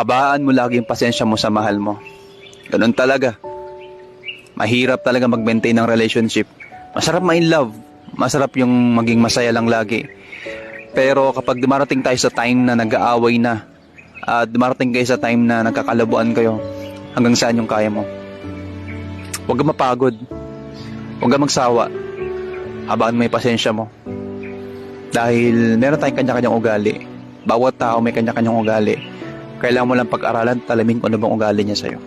Habaan mo lagi yung pasensya mo sa mahal mo. Ganun talaga. Mahirap talaga mag-maintain ng relationship. Masarap ma-in love. Masarap yung maging masaya lang lagi. Pero kapag dumarating tayo sa time na nag-aaway na, at dumarating kayo sa time na nagkakalabuan kayo, hanggang saan yung kaya mo. Huwag mapagod. Huwag magsawa. Habaan mo yung pasensya mo. Dahil meron tayong kanya-kanyang ugali. Bawat tao may kanya-kanyang ugali. Kailangan mo lang pag-aralan, talamin kung ano bang ugali niya sa'yo.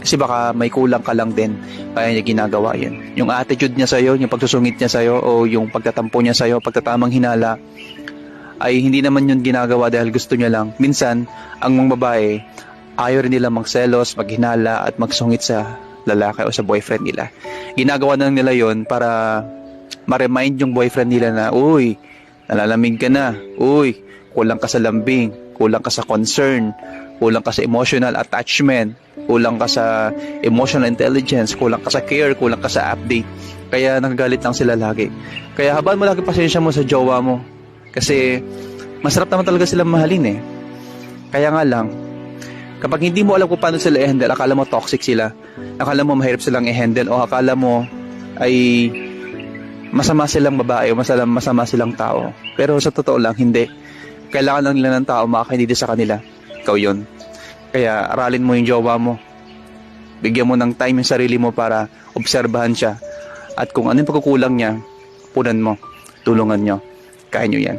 Kasi baka may kulang ka lang din kaya niya ginagawa yan. Yung attitude niya sa'yo, yung pagsusungit niya sa'yo, o yung pagtatampo niya sa'yo, pagtatamang hinala, ay hindi naman yun ginagawa dahil gusto niya lang. Minsan, ang mga babae, ayaw rin nila magselos, maghinala, at magsungit sa lalaki o sa boyfriend nila. Ginagawa na nila yon para ma-remind yung boyfriend nila na, uy, nalalamig ka na, uy, kulang ka sa lambing, kulang ka sa concern, kulang ka sa emotional attachment, kulang ka sa emotional intelligence, kulang ka sa care, kulang ka sa update. Kaya nagagalit lang sila lagi. Kaya habang mo lagi pasensya mo sa jowa mo. Kasi masarap naman talaga silang mahalin eh. Kaya nga lang, kapag hindi mo alam kung paano sila i-handle, akala mo toxic sila, akala mo mahirap silang i-handle, o akala mo ay masama silang babae o masama, masama silang tao. Pero sa totoo lang, hindi. Kailangan lang nila ng tao makakinig sa kanila. Ikaw yun. Kaya aralin mo yung jowa mo. Bigyan mo ng time yung sarili mo para obserbahan siya. At kung ano yung pagkukulang niya, punan mo. Tulungan nyo. Kaya nyo yan.